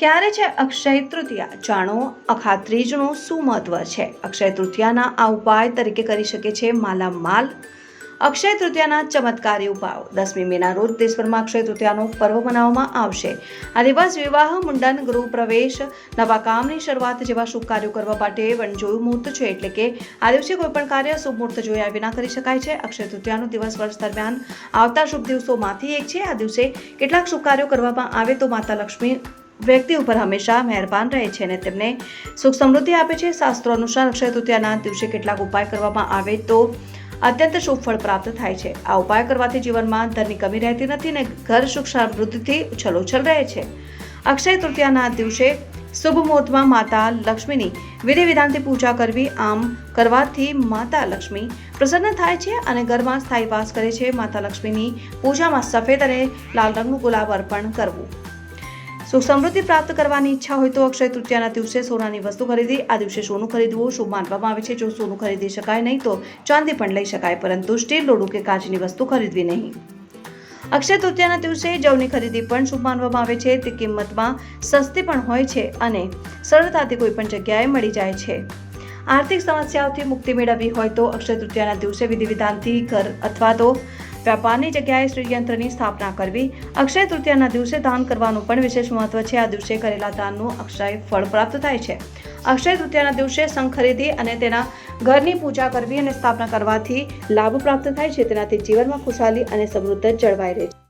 ક્યારે છે અક્ષય તૃતીયા? જાણો અખાત્રીજનું શું મહત્વ છે? અક્ષય તૃતીયાના આ ઉપાય તરીકે કરી શકે છે માલામાલ. અક્ષય તૃતીયાના ચમત્કારી ઉપાયો. દસમી મેના રોજ દેશભરમાં અક્ષય તૃતીયાનો પર્વ મનાવવામાં આવશે. આ દિવસ વિવાહ, મુંડન ગૃહ પ્રવેશ નવા કામની શરૂઆત જેવા શુભ કાર્યો કરવા માટે વણજોયું મુહૂર્ત છે. એટલે કે આ દિવસે કોઈ પણ કાર્ય શુભ મુહૂર્ત જોયા વિના કરી શકાય છે. અક્ષય તૃતીયાનો દિવસ વર્ષ દરમિયાન આવતા શુભ દિવસોમાંથી એક છે. આ દિવસે કેટલાક શુભ કાર્યો કરવામાં આવે તો માતા લક્ષ્મી વ્યક્તિ ઉપર હંમેશા મહેરબાન રહે છે અને તેમને સુખ સમૃદ્ધિ આપે છે. શાસ્ત્રો અનુસાર અક્ષય તૃતીયાના દિવસે કેટલાક ઉપાય કરવામાં આવે તો અત્યંત શુભ ફળ પ્રાપ્ત થાય છે. આ ઉપાય કરવાથી જીવનમાં ધનની કમી રહેતી નથી અને ઘર સુખ સમૃદ્ધિથી ઉછલોછલ રહે છે. અક્ષય તૃતીયાના દિવસે શુભ મુહૂર્તમાં માતા લક્ષ્મીની વિધિ વિધાનથી પૂજા કરવી આમ કરવાથી માતા લક્ષ્મી પ્રસન્ન થાય છે અને ઘરમાં સ્થાયી વાસ કરે છે. માતા લક્ષ્મીની પૂજામાં સફેદ અને લાલ રંગનું ગુલાબ અર્પણ કરવું. સુખ સમૃદ્ધિ પ્રાપ્ત કરવાની ઈચ્છા હોય તો અક્ષય તૃતીયાના દિવસે સોનાની વસ્તુ ખરીદી, આ દિવસે સોનું ખરીદવું શુભ માનવામાં આવે છે. જો સોનું ખરીદી શકાય નહીં તો ચાંદી પણ લઈ શકાય, પરંતુ સ્ટીલ લોડું કે કાચની વસ્તુ ખરીદવી નહીં. અક્ષય તૃતીયાના દિવસે જવની ખરીદી પણ શુભ માનવામાં આવે છે. તે કિંમતમાં સસ્તી પણ હોય છે અને સરળતાથી કોઈ પણ જગ્યાએ મળી જાય છે. આર્થિક સમસ્યાઓથી મુક્તિ મેળવવી હોય તો અક્ષય તૃતીયાના દિવસે વિધિ વિધાનથી ઘર અથવા તો વ્યાપારની જગ્યાએ શ્રીયંત્રની સ્થાપના કરવી, અક્ષય તૃતીયાના દિવસે દાન કરવાનું પણ વિશેષ મહત્વ છે. આ દિવસે કરેલા દાનનું અક્ષય ફળ પ્રાપ્ત થાય છે. અક્ષય તૃતીયાના દિવસે શંખ ખરીદી અને તેના ઘરની પૂજા કરવી અને સ્થાપના કરવાથી લાભ પ્રાપ્ત થાય છે. તેનાથી જીવનમાં ખુશાલી અને સમૃદ્ધ જળવાઈ રહે છે.